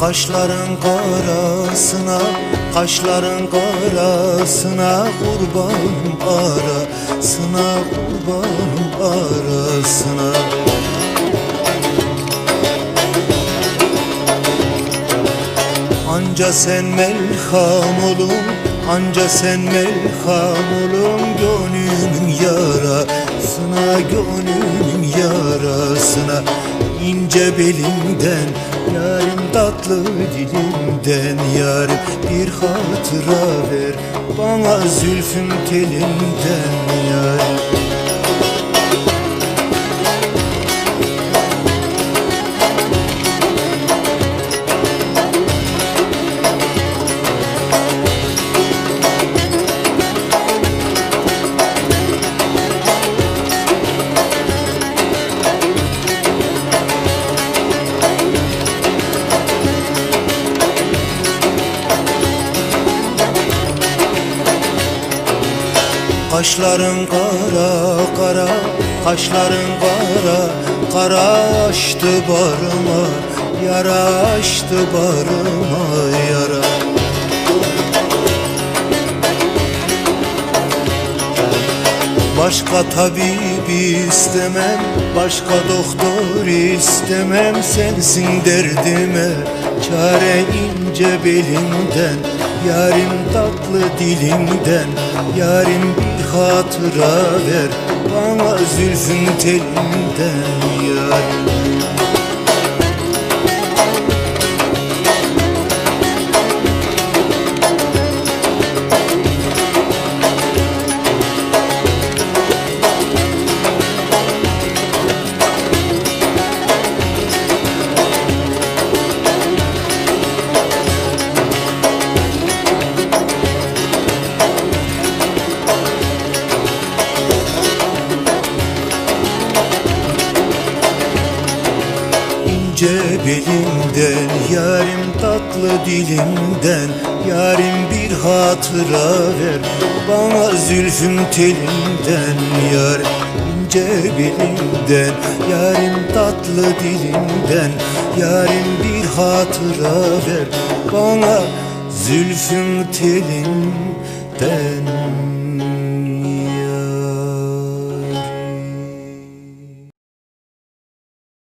Kaşların karasına, kaşların karasına Kurbanım arasına, kurbanım arasına Anca sen melham olun Anca sen melham olun Gönlümün yarasına Gönlümün yarasına. İnce belimden Yarim tatlı dilimden Yarim bir hatıra ver. Bana zülfüm telinden Yarim Kaşların kara kara, kaşların kara Kara açtı barıma, yara açtı barıma yara. Başka tabip istemem, başka doktor istemem Sensin derdime, çare ince belimden Yarim tatlı dilimden, yarim hatıra ver. Bana zülfün telinden yarim ince Yarim tatlı dilimden Yarim bir hatıra ver Bana zülfüm telinden Yar ince belimden Yarim tatlı dilimden Yarim bir hatıra ver Bana zülfüm telinden